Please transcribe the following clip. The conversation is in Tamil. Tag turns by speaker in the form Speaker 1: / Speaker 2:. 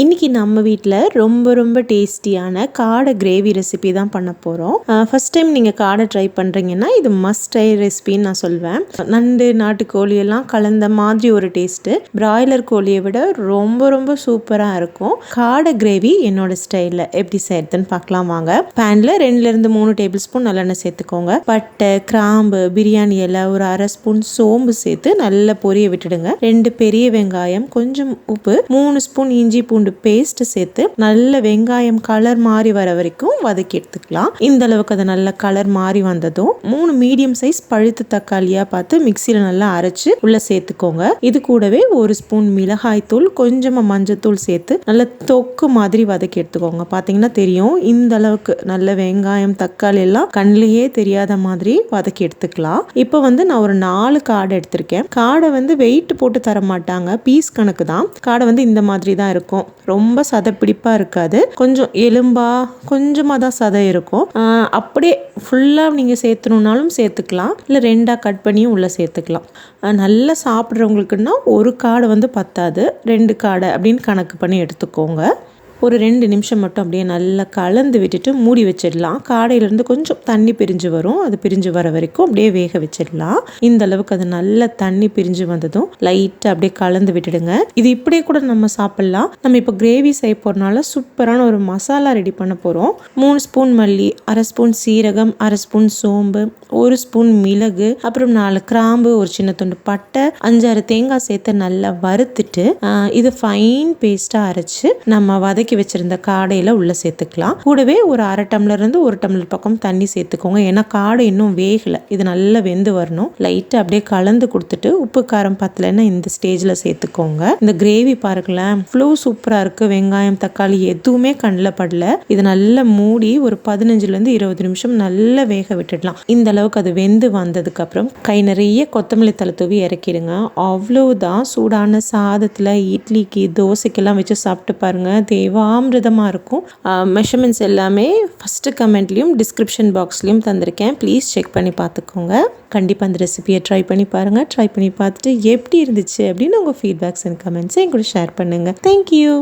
Speaker 1: இன்னைக்கு நம்ம வீட்டில் ரொம்ப ரொம்ப டேஸ்டியான காடை கிரேவி ரெசிபி தான் பண்ண போகிறோம் ஃபஸ்ட் டைம் நீங்கள் காடை ட்ரை பண்ணுறீங்கன்னா இது மஸ்ட் ட்ரை ரெசிபின்னு நான் சொல்வேன். நண்டு நாட்டுக்கோழி எல்லாம் கலந்த மாதிரி ஒரு டேஸ்ட்டு பிராய்லர் கோழியை விட ரொம்ப ரொம்ப சூப்பராக இருக்கும். காடை கிரேவி என்னோட ஸ்டைலில் எப்படி செய்யறதுன்னு பார்க்கலாம் வாங்க. பேனில் ரெண்டுலேருந்து மூணு டேபிள் ஸ்பூன் நல்லெண்ணெய் சேர்த்துக்கோங்க. பட்டை கிராம்பு பிரியாணி இலை ஒரு அரை ஸ்பூன் சோம்பு சேர்த்து நல்லா பொரிய விட்டுடுங்க. ரெண்டு பெரிய வெங்காயம் கொஞ்சம் உப்பு மூணு ஸ்பூன் இஞ்சி பூண்டு பேஸ்ட் சேர்த்து நல்ல வெங்காயம் கலர் மாறி வர வரைக்கும் வதக்கி எடுத்துக்கலாம். இந்த அளவுக்கு அது நல்ல கலர் மாறி வந்ததும் மூணு மீடியம் சைஸ் பழுத்து தக்காளியா பார்த்து மிக்சியில நல்லா அரைச்சு உள்ள சேர்த்துக்கோங்க. இது கூடவே ஒரு ஸ்பூன் மிளகாய் தூள் கொஞ்சமா மஞ்சத்தூள் சேர்த்து நல்ல தொக்கு மாதிரி வதக்கி எடுத்துக்கோங்க. பாத்தீங்கன்னா தெரியும் இந்த அளவுக்கு நல்ல வெங்காயம் தக்காளி எல்லாம் கண்ணிலேயே தெரியாத மாதிரி வதக்கி எடுத்துக்கலாம். இப்போ வந்து நான் ஒரு நாலு காடை எடுத்திருக்கேன். காடை வந்து வெயிட் போட்டு தர மாட்டாங்க பீஸ் கணக்கு தான். காடை வந்து இந்த மாதிரி தான் இருக்கும். ரொம்ப சதைப்பிடிப்பாக இருக்காது. கொஞ்சம் எலும்பா கொஞ்சமாக தான் சதை இருக்கும். அப்படியே ஃபுல்லாக நீங்கள் சேர்த்துணுன்னாலும் சேர்த்துக்கலாம். இல்லை ரெண்டாக கட் பண்ணியும் உள்ளே சேர்த்துக்கலாம். நல்லா சாப்பிட்றவங்களுக்குன்னா ஒரு காடை வந்து பத்தாது. ரெண்டு காடை அப்படின்னு கணக்கு பண்ணி எடுத்துக்கோங்க. ஒரு ரெண்டு நிமிஷம் மட்டும் அப்படியே நல்லா கலந்து விட்டுட்டு மூடி வச்சிடலாம். காடையிலேருந்து கொஞ்சம் தண்ணி பிரிஞ்சு வரும். அது பிரிஞ்சு வர வரைக்கும் அப்படியே வேக வச்சிடலாம். இந்த அளவுக்கு அது நல்ல தண்ணி பிரிஞ்சு வந்ததும் லைட்டாக அப்படியே கலந்து விட்டுடுங்க. இது இப்படியே கூட நம்ம சாப்பிட்லாம். நம்ம இப்போ கிரேவி செய்ய போகிறனால சூப்பரான ஒரு மசாலா ரெடி பண்ண போகிறோம் மூணு ஸ்பூன் மல்லி அரை ஸ்பூன் சீரகம் அரை ஸ்பூன் சோம்பு ஒரு ஸ்பூன் மிளகு அப்புறம் நாலு கிராம்பு ஒரு சின்ன துண்டு பட்டை அஞ்சாறு தேங்காய் சேர்த்து நல்லா வறுத்துட்டு இது ஃபைன் பேஸ்ட்டாக அரைச்சி நம்ம வதக்கி வதக்கி வச்சிருந்த காடையில் உள்ளே சேர்த்துக்கலாம். கூடவே ஒரு அரை டம்ளர் இருந்து ஒரு டம்ளர் பக்கம் தண்ணி சேர்த்துக்கோங்க. ஏன்னா காடை இன்னும் வேகலை. இது நல்லா வெந்து வரணும். லைட்டாக அப்படியே கலந்து கொடுத்துட்டு உப்பு காரம் பத்தலைன்னா இந்த ஸ்டேஜில் சேர்த்துக்கோங்க. இந்த கிரேவி பாருங்களேன். இவ்வளோ சூப்பராக இருக்குது வெங்காயம் தக்காளி எதுவுமே கண்ணில் படல. இது நல்லா மூடி ஒரு பதினஞ்சுலேருந்து இருபது நிமிஷம் நல்லா வேக விட்டுடலாம். இந்த அளவுக்கு அது வெந்து வந்ததுக்கப்புறம் கை நிறைய கொத்தமல்லி தலை தூவி இறக்கிடுங்க. அவ்வளவுதான் சூடான சாதத்தில் இட்லிக்கு தோசைக்கெல்லாம் வச்சு சாப்பிட்டு பாருங்க. தேவா அமிர்தமாக இருக்கும். மெஷர்மெண்ட்ஸ் எல்லாமே ஃபஸ்ட்டு கமெண்ட்லேயும் டிஸ்கிரிப்ஷன் பாக்ஸ்லேயும் தந்திருக்கேன். ப்ளீஸ் செக் பண்ணி பார்த்துக்கோங்க. கண்டிப்பாக அந்த ரெசிபியை ட்ரை பண்ணி பாருங்கள் ட்ரை பண்ணி பார்த்துட்டு எப்படி இருந்துச்சு அப்படின்னு உங்கள் ஃபீட்பேக்ஸ் அண்ட் கமெண்ட்ஸை என் கூட ஷேர் பண்ணுங்கள் தேங்க்யூ